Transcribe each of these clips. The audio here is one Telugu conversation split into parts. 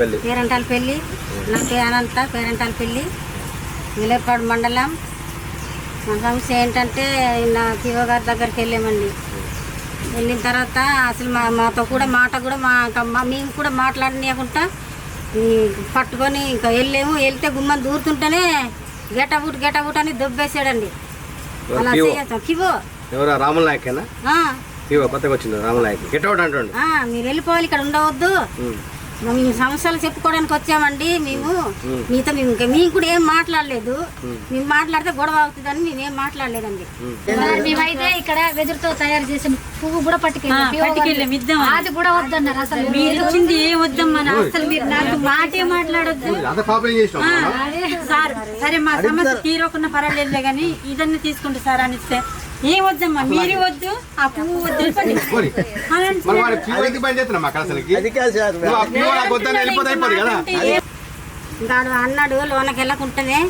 పేరంటాల పెళ్ళి. నా పేరు అనంత పేరంటాల పెళ్ళి. విలేపాడు మండలం. మన సమస్య ఏంటంటే నా పిఓ గారి దగ్గరికి వెళ్ళామండి. వెళ్ళిన తర్వాత అసలు మా మాతో కూడా మాట కూడా మా మా- మేము కూడా మాట్లాడనీయకుండా పట్టుకొని ఇంకా వెళ్ళాము. వెళ్తే గుమ్మని దూరుతుంటేనే గెటబుట్ గెటబుట్ అని దొబ్బేసాడండి అలా పిఓ? చేయొచ్చు కివో ఎవరు? రాముల నాయకేనా? ఆ, ఇవో కొత్తగా వచ్చింది రాముల నాయక్. గెట్ అవుట్ అంటుండు? ఆ, మీరు వెళ్ళిపోవాలి ఇక్కడ ఉండవద్దు. మేము సమస్యలు చెప్పుకోవడానికి వచ్చామండి మేము. మీతో మేము ఇంకా మేము కూడా ఏం మాట్లాడలేదు. మేము. మాట్లాడితే గొడవ అవుతుందని మేము ఏం మాట్లాడలేదండి. మరి మేమైతే ఇక్కడ వెదురుతో తయారు చేసిన పువ్వు కూడా పట్టుకెళ్ళాం. అది. కూడా వద్దన్నారు అసలు. మీరు ఇచ్చింది ఏం వద్దమ్మా? అసలు మీరు నాకు మాటే మాట్లాడొద్దు. సార్ సరే మా సమస్య తీరకుండా పర్వాలేదులే కానీ ఇదన్నీ తీసుకుంటే సార్ అని ఇస్తే ఏం వద్దమ్మా? మీరు వద్దు ఆ పువ్వు వద్దు ఆడు అన్నాడు లోనకి వెళ్ళకుంటేనే.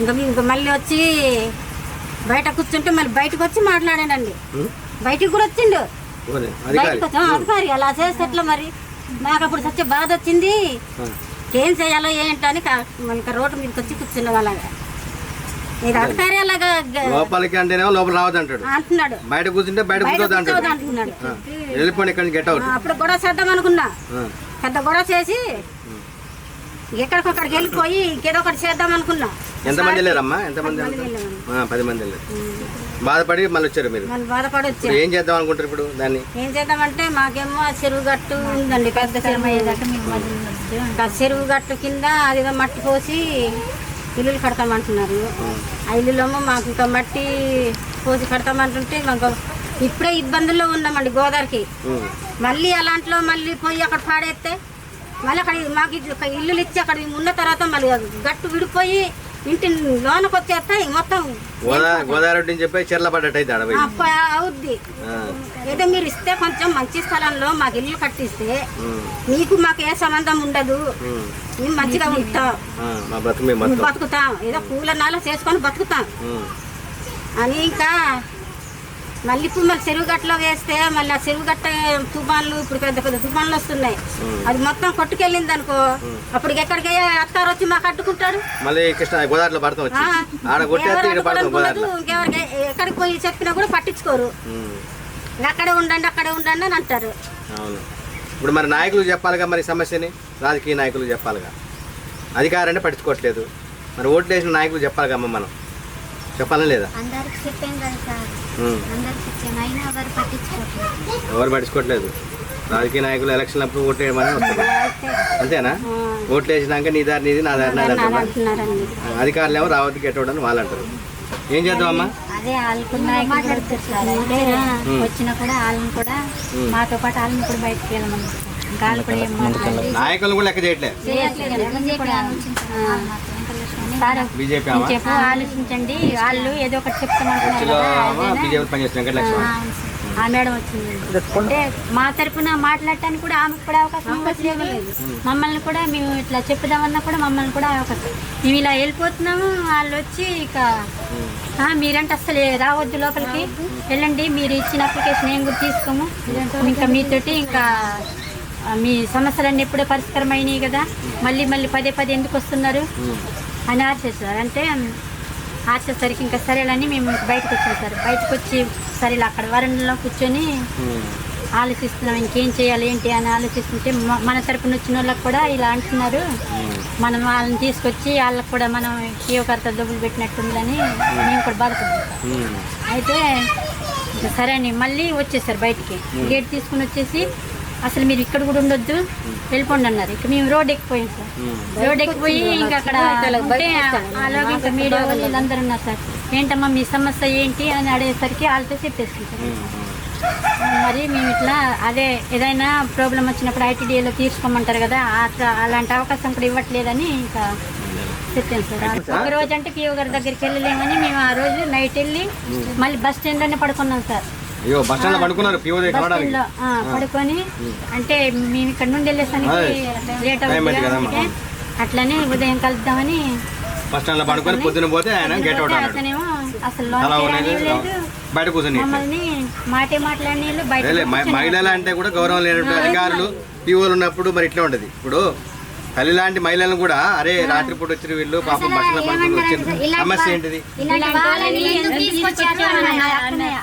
ఇంకా ఇంకా మళ్ళీ వచ్చి బయట కూర్చుంటే మళ్ళీ బయటకు వచ్చి మాట్లాడానండి బయటికి కూడా వచ్చిండు. ఓరే, అధికారి. బయటకు వచ్చి "ఆ, అధికారి అలా చేస్తే ఎట్లా మరి? నాకు అప్పుడు సత్య బాధ వచ్చింది. ఏం చేయాలో ఏంటని ఇంకా రోడ్డు మీదకి వచ్చి కూర్చున్నాం అలాగా ఇది అధికారి అలాగా గ- లోపలికి అంటేనేమో లోపల రావద్దు అంటాడు అంటున్నాడు. బయట కూర్చుంటే బయట అంటాడు. అంటున్నాడు. వెళ్ళిపోండి ఇక్కడ గెట్ అవుట్ ఆ, అప్పుడు గొడవ చేద్దాం అనుకున్నా. పెద్ద గొడవ చేసి ఎక్కడికొక్కడికి వెళ్ళిపోయి ఇంకేదో ఒకటి చేద్దాం అనుకున్నా. ఎంతమంది వెళ్ళారమ్మా? ఎంతమంది పది మంది వెళ్ళారు. బాధపడి మళ్ళీ వచ్చారు మీరు? బాధపడి వచ్చా ఇప్పుడు ఏం చేద్దాం అనుకుంటారు ఇప్పుడు దాన్ని? ఏం చేద్దామంటే మాకేమో ఆ చెరువు గట్టు ఉందండి పెద్ద చెరువు. గట్టు కింద అదిగా మట్టి పోసి ఇల్లులు కడతామంటున్నారు ఆ ఇల్లులేమో మాకు ఇంకా మట్టి పోసి కడతామంటుంటే మాకు ఇప్పుడే ఇబ్బందుల్లో ఉన్నామండి గోదావరికి. మళ్ళీ అలాంటిలో మళ్ళీ పోయి అక్కడ పాడేస్తే మళ్ళీ అక్కడ మాకు ఇల్లులు ఇచ్చి అక్కడ ఉన్న తర్వాత మళ్ళీ గట్టు విడిపోయి ఇంటి లోనకి వచ్చేస్తే మొత్తం గోదావరి నుంచి చెప్పి చెర్ల అవుద్ది. ఏదో మీరు ఇస్తే కొంచెం మంచి స్థలంలో మాకు ఇల్లు కట్టిస్తే మీకు మాకు ఏ సంబంధం ఉండదు. మేము మంచిగా ఉంటాం. బతుకుతాం. ఏదో పూల నాల చేసుకొని బతుకుతాం. అని ఇంకా మళ్ళీ ఇప్పుడు మళ్ళీ చెరువు గట్టలో వేస్తే మళ్ళీ ఆ చెరువు గట్ట తుఫాన్లు ఇప్పుడు పెద్ద పెద్ద తుఫాన్లు వస్తున్నాయి. అది మొత్తం కొట్టుకెళ్ళింది అనుకో అప్పుడు ఎక్కడికి అత్తారు వచ్చి మాకు అడ్డుకుంటాడు మళ్ళీ కృష్ణ గోదావరిలో ఇంకెవరికి ఎక్కడికి పోయి చెప్పినా కూడా పట్టించుకోరు. అక్కడే ఉండండి అక్కడే ఉండండి అని అంటారు. అవును. ఇప్పుడు మరి నాయకులు చెప్పాలిగా మరి సమస్యని? రాజకీయ నాయకులు చెప్పాలిగా. అధికారాన్ని పట్టించుకోవట్లేదు. మరి ఓట్లు వేసిన నాయకులు చెప్పాలిగా మనం? చెప్పాలని లేదా అందరికి చెప్పాను కదా సార్. ఉమ్. అందరికి చెప్పాను అయినా ఎవరు పట్టించుకోవట్లేదు ఎవరు పట్టించుకోవట్లేదు రాజకీయ నాయకులు ఎలక్షన్ అప్పుడు ఓట్లు వేయమని వస్తారు అంతేనా? ఓట్లు వేసినాక నీ దారి నీది నా దారి నాది అధికారులు ఏమో రావద్దు గెట్టవడం వాళ్ళు అంటారు. ఏం చేద్దాం అమ్మా? అదే వాళ్ళకు వచ్చినా కూడా వాళ్ళని కూడా మాతో పాటు వాళ్ళని కూడా బయటకు వెళ్ళమని నాయకులు కూడా లెక్క చేయట్లేదు. సార్ బీజేపీ అమ్మా చెప్పు ఆలోచించండి. వాళ్ళు ఏదో ఒకటి చెప్తామంటున్నారు ఆ మేడం వచ్చింది. అంటే మా తరపున మాట్లాడటానికి కూడా ఆమెకు కూడా అవకాశం ఇవ్వట్లేదు మమ్మల్ని కూడా మేము ఇట్లా చెప్పుదామన్నా కూడా మమ్మల్ని కూడా అవకాశం. మేము ఇలా వెళ్ళిపోతున్నాము వాళ్ళు వచ్చి ఇక "ఆ, మీరంటే అసలు రావద్దు లోపలికి. వెళ్ళండి మీరు ఇచ్చిన అప్లికేషన్ ఏం కూడా తీసుకోము. ఇంకా మీతోటి ఇంకా మీ సమస్యలన్నీ ఎప్పుడో పరిష్కారం అయినాయి కదా. మళ్ళీ మళ్ళీ పదే పదే ఎందుకు వస్తున్నారు? అని ఆర్చేస్తారు అంటే ఆర్చేసరికి ఇంకా సరేలని మేము బయటకు వచ్చాం సార్ బయటకు వచ్చి సరే ఇలా అక్కడ వరంలో కూర్చొని ఆలోచిస్తున్నాం ఇంకేం చేయాలి ఏంటి అని ఆలోచిస్తుంటే మన తరపున వచ్చిన వాళ్ళకి కూడా ఇలా అంటున్నారు. మనం వాళ్ళని తీసుకొచ్చి వాళ్ళకి కూడా మనం ఏ ఒకరితో డబ్బులు పెట్టినట్టుందని మేము కూడా బాధపడుతున్నాం. అయితే సరే అని మళ్ళీ వచ్చేసారు బయటికి. గేట్ తీసుకుని వచ్చేసి అసలు మీరు ఇక్కడ కూడా ఉండొద్దు వెళ్ళిపోండి అన్నారు. ఇక మేము రోడ్ ఎక్కిపోయాం సార్. రోడ్ ఎక్కిపోయి ఇంకా అక్కడ ఉంటే అలాగే ఇంకా మీడియా వాళ్ళు వీళ్ళందరూ ఉన్నారు సార్. ఏంటమ్మా మీ సమస్య ఏంటి అని అడిగేసరికి వాళ్ళతో చెప్పేసుకుంటారు మరి మేము ఇట్లా అదే ఏదైనా ప్రాబ్లం వచ్చినప్పుడు ఐటీడీఏలో తీసుకోమంటారు కదా అట్లా అలాంటి అవకాశం కూడా ఇవ్వట్లేదని ఇంకా చెప్పాను సార్. ఒక రోజు అంటే పిఓ గారి దగ్గరికి వెళ్ళలేమని మేము ఆ రోజు నైట్ వెళ్ళి మళ్ళీ బస్ స్టాండ్లోనే పడుకున్నాం సార్. అయ్యో బస్ స్టాండ్ పడుకున్నారు పిఓ ఆ, పడుకొని అంటే మేము ఇక్కడ నుండి వెళ్ళేసరికి లేట్ అవుతుంది అట్లనే ఉదయం కలుద్దామని బస్ స్టాండ్లో పడుకొని పొద్దున పోతే ఆయన గెట్ అవుట్ అన్నాడు అతనేమో అసలు బయట కూర్చొని మాటే మాట్లాడిన మహిళలు అంటే కూడా గౌరవం లేనటువంటి అధికారులు పీఓలు ఉన్నప్పుడు మరి ఇట్లా ఉండదు ఇప్పుడు తల్లి లాంటి మహిళలను కూడా అరే రాత్రిపూట వచ్చిన వీళ్ళు పాపం బస్సులో పడుకుని వచ్చిన సమస్య ఏంటిది?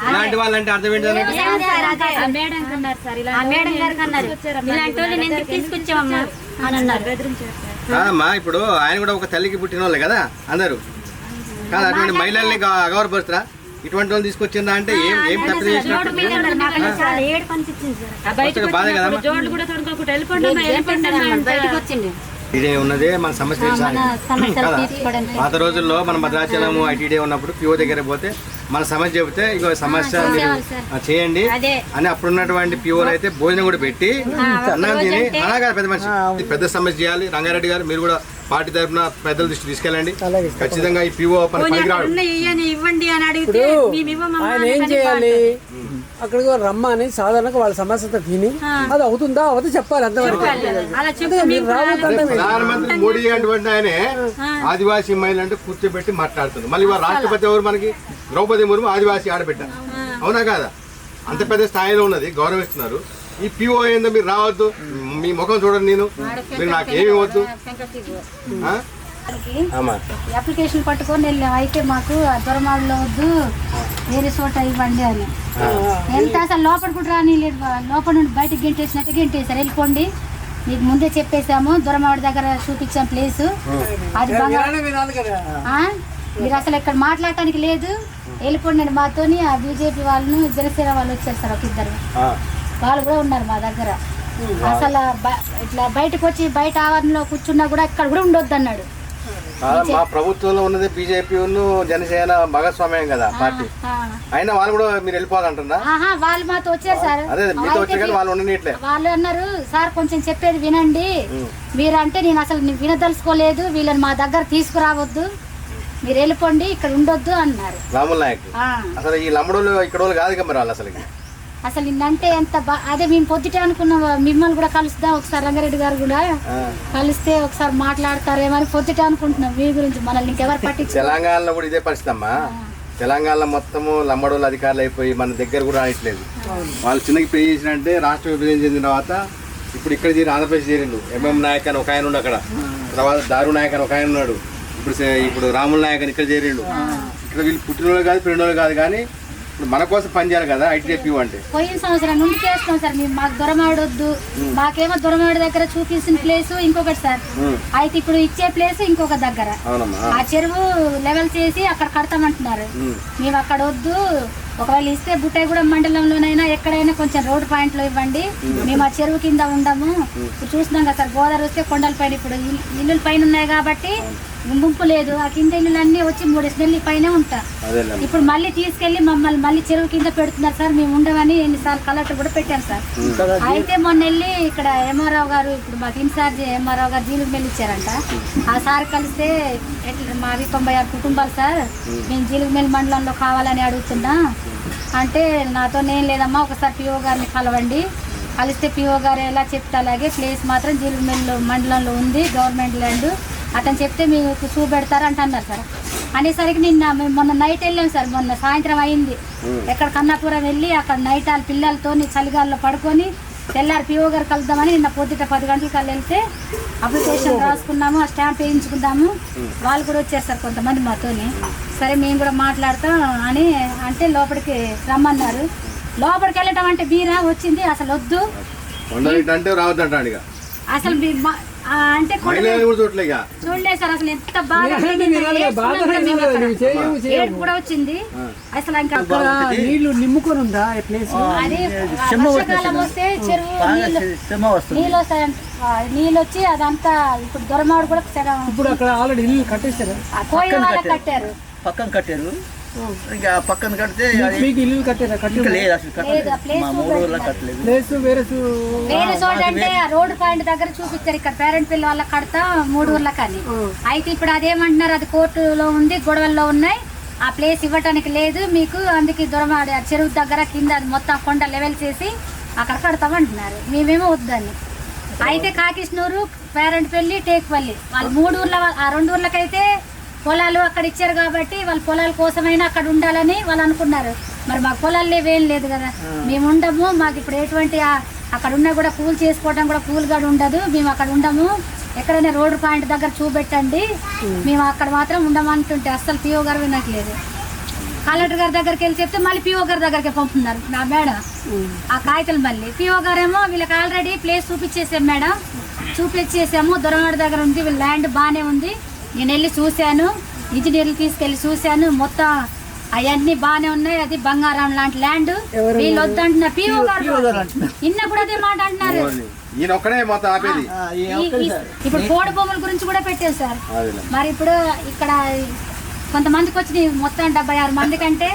ఇలాంటి వాళ్ళంటే అర్థం ఏంటి కాదమ్మా ఇప్పుడు ఆయన కూడా ఒక తల్లికి పుట్టిన వాళ్ళే కదా అందరూ. కాదు అటువంటి మహిళల్ని గా- అగౌరవపరుస్తారా? ఇటువంటి వాళ్ళు తీసుకొచ్చిందా అంటే ఏం ఏం తప్పు చేసినట్టు బాధ వచ్చిండు. ఇదే ఉన్నదే మన సమస్య కదా? పాత రోజుల్లో మన భద్రాచలము ఐటీడీ ఉన్నప్పుడు పిఓ దగ్గర పోతే మన సమస్య చెబితే ఇగో సమస్య మీరు చేయండి. అని అప్పుడున్నటువంటి పిఓలు అయితే భోజనం కూడా పెట్టి అన్నం తిని అలాగా పెద్ద మనిషి. పెద్ద సమస్య చేయాలి. రంగారెడ్డి గారు మీరు కూడా పార్టీ తరఫున పెద్దల దృష్టి తీసుకెళ్ళండి. ఖచ్చితంగా ఈ పిఓ పని పనికిరాడు ఇవ్వండి అని అడిగితే ఆయన ఏం చేయాలి? అక్కడికి రమ్మని సాధారణంగా వాళ్ళ సమస్యతో తిని అది అవుతుందా? అవదు చెప్పాలి అంతవరకు. ప్రధానమంత్రి మోడీ అటువంటి ఆయనే ఆదివాసీ మహిళ అంటే కూర్చోబెట్టి మాట్లాడుతుంది మళ్ళీ రాష్ట్రపతి ఎవరు మనకి? ద్రౌపది ముర్ము ఆదివాసీ ఆడబెట్టారు అవునా కాదా? అంత పెద్ద స్థాయిలో ఉన్నది గౌరవిస్తున్నారు. ఈ పిఓ ఏందో మీరు రావద్దు. మీ ముఖం చూడండి నేను. మీరు నాకు ఏమి ఇవ్వద్దు అప్లికేషన్ పట్టుకొని వెళ్ళాం. అయితే మాకు ఆ దొరమాడులో వద్దు. వేరే చోట ఇవ్వండి అని. ఎంత అసలు లోపల కూడా రానిలేదు లోపల నుండి బయటకు గెంటేసినట్టు గెంటేసారు వెళ్ళిపోండి. మీకు ముందే చెప్పేశాము. దొరమాడి దగ్గర చూపించాం ప్లేస్. అది బంగారం. వినాలి వినాలి కదా. ఆ? మీరు అసలు ఇక్కడ మాట్లాడటానికి లేదు. వెళ్ళిపోండి మాతోని ఆ బీజేపీ వాళ్ళను జనసేన వాళ్ళు వచ్చారు సార్ ఒక ఇద్దరు. ఆ. వాళ్ళు కూడా ఉన్నారు మా దగ్గర. అసలు ఇట్లా బయటకు వచ్చి బయట ఆవరణలో కూర్చున్నా కూడా ఇక్కడ కూడా ఉండొద్దు అన్నాడు మా ప్రభుత్వంలో ఉన్నది బీజేపీ జనసేన భాగస్వామ్యం కదా పార్టీ. అయినా వాళ్ళు కూడా మీరు వెళ్ళిపోవాలంటున్నా? ఆహా వాళ్ళు మాతో వచ్చారు సార్. అదే మీతో వాళ్ళు ఉండనిట్లే వాళ్ళు అన్నారు సార్ కొంచెం చెప్పేది వినండి. మీరంటే నేను అసలు వినదలుచుకోలేదు. వీళ్ళని మా దగ్గర తీసుకురావద్దు. మీరు వెళ్ళిపోండి ఇక్కడ ఉండొద్దు అన్నారు. రాముల నాయక్. అసలు ఈ లంబడోళ్ళు ఇక్కడ వాళ్ళు కాదు కదా మరి వాళ్ళు అసలు అసలు నిన్నంటే ఎంత బా అదే మేము పొద్దుటే అనుకున్నాం మిమ్మల్ని కూడా కలుస్తాం ఒకసారి రంగారెడ్డి గారు కూడా కలిస్తే ఒకసారి మాట్లాడతారేమని పొద్దుటే అనుకుంటున్నాం మీ గురించి మనల్ని ఇంకెవరు పట్టించు తెలంగాణలో కూడా ఇదే పరిస్థితి అమ్మా. తెలంగాణలో మొత్తము లంబడోళ్ళు అధికారులు అయిపోయి మన దగ్గర కూడా రాయట్లేదు. వాళ్ళు చిన్నకి పే చేసినంటే రాష్ట్ర విభజన చెందిన తర్వాత ఇప్పుడు ఇక్కడ చేరి ఆంధ్రప్రదేశ్ చేరిండు. ఎంఎం నాయక్ అని ఒక ఆయన ఉండు అక్కడ. తర్వాత దారు నాయక్ అని ఒక ఆయన ఉన్నాడు. ఇప్పుడు ఇప్పుడు రాముల నాయక్ అని ఇక్కడ చేరిండు. ఇక్కడ వీళ్ళు పుట్టినోళ్ళు కాదు పెరిగినోళ్ళు కాదు కానీ మన కోసం పనిచేయాలి కదా ఐటీడీపీ అంటే. పోయిన సంవత్సరం నుండి చేస్తాం సార్. మేము మాకు దొరమాడొద్దు మాకేమో దొరమాడి దగ్గర చూపించిన ప్లేస్ ఇంకొకటి సార్. అయితే ఇప్పుడు ఇచ్చే ప్లేస్ ఇంకొక దగ్గర. ఆ చెరువు లెవెల్ చేసి అక్కడ కడతామంటున్నారు. మేము అక్కడ వద్దు. ఒకవేళ ఇస్తే బుట్టాయిగూడెం మండలంలోనైనా ఎక్కడైనా కొంచెం రోడ్ పాయింట్లో ఇవ్వండి. మేము ఆ చెరువు కింద ఉండము. ఇప్పుడు చూసినాం కదా సార్ గోదావరి వస్తే కొండల పైన ఇప్పుడు ఇల్- ఇల్లుల పైన ఉన్నాయి కాబట్టి ముంపు లేదు. ఆ కింద ఇల్లులు అన్ని వచ్చి మూడు స్మెల్ పైన ఉంటా. ఇప్పుడు మళ్ళీ తీసుకెళ్ళి మమ్మల్ని మళ్ళీ చెరువు కింద పెడుతున్నారు సార్. మేము ఉండమని ఎన్నిసార్లు కలెక్టర్ కూడా పెట్టాం సార్. అయితే మొన్న వెళ్ళి ఇక్కడ ఎంఆర్ఓ గారు ఇప్పుడు మాకు ఇన్ఛార్జ్ ఎంఆర్ఓ గారు జీలు మెల్లి ఇచ్చారంట. ఆ సార్ కలిస్తే ఎట్లా మావి తొంభై ఆరు కుటుంబాలు సార్. మేము జీలుగుమెల్లి మండలంలో కావాలని అడుగుతున్నా. అంటే నాతో నేను లేదమ్మా ఒకసారి పిఓ గారిని కలవండి. కలిస్తే పిఓ గారు ఎలా చెప్తే అలాగే ప్లేస్ మాత్రం జీలుగుమెల్లి మండలంలో ఉంది గవర్నమెంట్ ల్యాండ్. అతను చెప్తే మీకు చూపెడతారు అంటే అన్నారు సార్. అనేసరికి నిన్న మేము మొన్న నైట్ వెళ్ళాం సార్ మొన్న సాయంత్రం అయింది. ఎక్కడ కన్నాపురం వెళ్ళి అక్కడ నైట్ వాళ్ళ పిల్లలతో చలిగాల్లో పడుకొని తెల్లారి పిఓ గారు కలుద్దామని నిన్న పొద్దుట పది గంటలకు కల్లా వెళ్తే అప్లికేషన్ రాసుకున్నాము ఆ స్టాంప్ వేయించుకుందాము. వాళ్ళు కూడా వచ్చారు సార్ కొంతమంది మాతోని. సరే మేము కూడా మాట్లాడతాం అని అంటే లోపలికి రమ్మన్నారు. లోపలికి వెళ్ళటం అంటే బీరా వచ్చింది అసలు వద్దు. అసలు అంటే చూడలేదు సార్ అసలు ఎంత కూడా వచ్చింది. అసలు ఇంకా అక్కడ నీళ్ళు నిమ్ముకొని ఉందా? ఈ ప్లేస్ అది వర్షాకాలం వస్తే చెరువు నీళ్ళు ఆ, నీళ్ళు వచ్చి అదంతా ఇప్పుడు దొరమాడు కూడా ఇప్పుడు అక్కడ ఆల్రెడీ ఇల్లు కట్టేశారు. కోయ వాళ్ళకి కట్టారు. పక్కన కట్టారు. ఇంకా పక్కన కడితే అది మీకు ఇల్లు కట్టారా కట్టి లేదు అసలు కట్టలేదు. మా ప్లేస్ వేరే వేరే చోట అంటే ఆ రోడ్డు పాయింట్ దగ్గర చూపించారు. ఇక్కడ పేరెంట్ పిల్ల వాళ్ళకి కడతా మూడు ఊర్లకు అని అయితే ఇప్పుడు అదేమంటున్నారు? అది కోర్టులో ఉంది గొడవల్లో ఉన్నాయి. ఆ ప్లేస్ ఇవ్వటానికి లేదు మీకు. అందుకే దొరమాడి ఆ చెరువు దగ్గర కింద అది మొత్తం కొండ లెవెల్ చేసి అక్కడ కడతామంటున్నారు. మేమేమో వద్దని. అయితే కాకిష్నూరు పేరెంట్ పెళ్ళి టేకుపల్లి వాళ్ళు మూడు ఊర్ల ఆ రెండు ఊర్లకైతే పొలాలు అక్కడ ఇచ్చారు కాబట్టి వాళ్ళ పొలాల కోసమైనా అక్కడ ఉండాలని వాళ్ళు అనుకున్నారు. మరి మాకు పొలాలు లేవేం లేదు కదా. మేము ఉండము మాకు ఇప్పుడు ఎటువంటి అక్కడ ఉన్నా కూడా కూల్ చేసుకోవడం కూడా కూల్ కూడా ఉండదు. మేము అక్కడ ఉండము. ఎక్కడైనా రోడ్డు పాయింట్ దగ్గర చూపెట్టండి. మేము అక్కడ మాత్రం ఉండమంటుంటే అస్సలు పిఓ గారు వినట్లేదు. కలెక్టర్ గారి దగ్గరికి వెళ్ళి చెప్తే మళ్ళీ పిఓ గారి దగ్గరికి పంపుతున్నారు. నా మేడం. ఆ కాగితాలు మళ్ళీ. పిఓ గారేమో వీళ్ళకి ఆల్రెడీ ప్లేస్ చూపించేసాం మేడం. చూపించేసాము. దొరవాడి దగ్గర ఉంది. వీళ్ళ ల్యాండ్ బాగానే ఉంది. నేను వెళ్ళి చూశాను ఇంజనీర్లు తీసుకెళ్ళి చూశాను. మొత్తం అవన్నీ బాగానే ఉన్నాయి. అది బంగారం లాంటి ల్యాండ్ వీళ్ళు వద్దంటున్నారు పిఓ గారు. నిన్న కూడా అదే మాట అంటున్నారు. ఇప్పుడు కోడి బొమ్మల గురించి కూడా పెట్టారు సార్. మరి ఇప్పుడు ఇక్కడ కొంతమందికి వచ్చినాయి మొత్తం డెబ్బై ఆరు మంది కంటే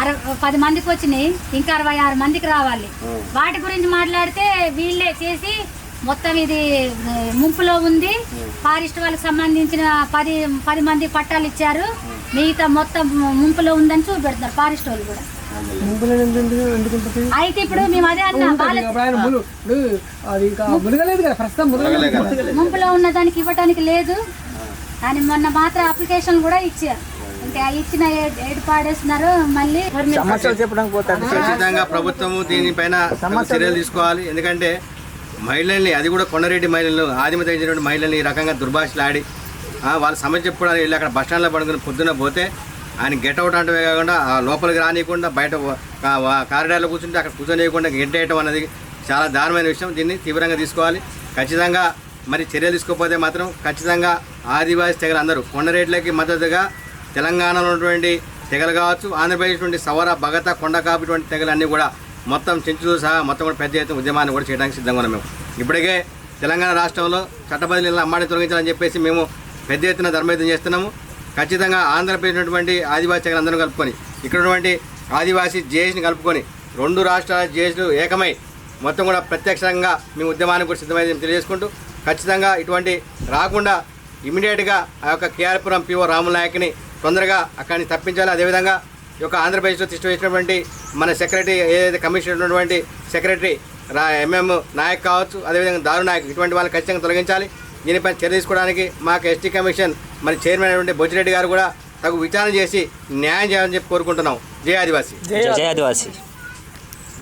అరవై పది మందికి వచ్చినాయి. ఇంకా అరవై ఆరు మందికి రావాలి. వాటి గురించి మాట్లాడితే వీళ్ళే చేసి మొత్తం ఇది ముంపులో ఉంది. ఫారెస్ట్ వాళ్ళకి సంబంధించిన పది పది మంది పట్టాలు ఇచ్చారు. మిగతా మొత్తం ముంపులో ఉందని చూపెడుతున్నారు ఫారెస్ట్ వాళ్ళు కూడా. అయితే ఇప్పుడు మేము అదే అన్నాం ముంపులో ఉన్న దానికి ఇవ్వడానికి లేదు. అని మొన్న మాత్రం అప్లికేషన్ కూడా ఇచ్చారు ఇచ్చిన ఏ- ఏడు పాడేస్తున్నారు మళ్ళీ సమస్యలు చెప్పడానికి పోతాడు ఖచ్చితంగా ప్రభుత్వము దీనిపైన చర్యలు తీసుకోవాలి. ఎందుకంటే మహిళల్ని అది కూడా కొండరెడ్డి మహిళలు ఆదిమ తగ్గినటువంటి మహిళల్ని ఈ రకంగా దుర్భాషలాడి వాళ్ళ సమస్య చెప్పుకోవడానికి వెళ్ళి అక్కడ బస్టాండ్లో పడుకుని పొద్దున్న పోతే ఆయన గెట్ అవుట్ అంటే కాకుండా ఆ లోపలికి రానియకుండా బయట కారిడార్లో కూర్చుంటే అక్కడ కూర్చొనియకుండా గెంటేయటం అనేది చాలా దారుణమైన విషయం. దీన్ని తీవ్రంగా తీసుకోవాలి. ఖచ్చితంగా మరి చర్యలు తీసుకోకపోతే మాత్రం ఖచ్చితంగా ఆదివాసీ తెగలు అందరూ కొండరేట్లకి మద్దతుగా తెలంగాణలో ఉన్నటువంటి తెగలు కావచ్చు ఆంధ్రప్రదేశ్ నుండి సవర భగత కొండకాపు తెగలు తెగలన్నీ కూడా మొత్తం చెంచుతో సహా మొత్తం కూడా పెద్ద ఎత్తున ఉద్యమాన్ని కూడా చేయడానికి సిద్ధంగా ఉన్నాం మేము. ఇప్పటికే తెలంగాణ రాష్ట్రంలో చట్టబదిలీలను అమ్మాడిని తొలగించాలని చెప్పేసి మేము పెద్ద ఎత్తున ధర్మయుద్ధం చేస్తున్నాము. ఖచ్చితంగా ఆంధ్రప్రదేశ్ ఉన్నటువంటి ఆదివాసీ అందరూ కలుపుకొని ఇక్కడ ఉన్నటువంటి ఆదివాసీ జేఏసీని కలుపుకొని రెండు రాష్ట్రాల జేఏసీలు ఏకమై మొత్తం కూడా ప్రత్యక్షంగా మేము ఉద్యమానికి కూడా సిద్ధమైంది తెలియజేసుకుంటూ ఖచ్చితంగా ఇటువంటి రాకుండా ఇమీడియట్గా ఆ యొక్క కేఆర్పురం పిఓ రామునాయక్ని తొందరగా అక్కడిని తప్పించాలి. అదేవిధంగా యొక్క ఆంధ్రప్రదేశ్లో తిష్ట వేసినటువంటి మన సెక్రటరీ ఏదైతే కమిషనర్ ఉన్నటువంటి సెక్రటరీ రా ఎంఎం నాయక్ కావచ్చు అదేవిధంగా దారు నాయక్ ఇటువంటి వాళ్ళని ఖచ్చితంగా తొలగించాలి. దీనిపై చర్య తీసుకోవడానికి మాకు ఎస్టీ కమిషన్ మరి చైర్మన్ అయినటువంటి బొచ్చిరెడ్డి గారు కూడా తగు విచారణ చేసి న్యాయం చేయాలని చెప్పి కోరుకుంటున్నాం. జై ఆదివాసీ. జయ ఆదివాసి.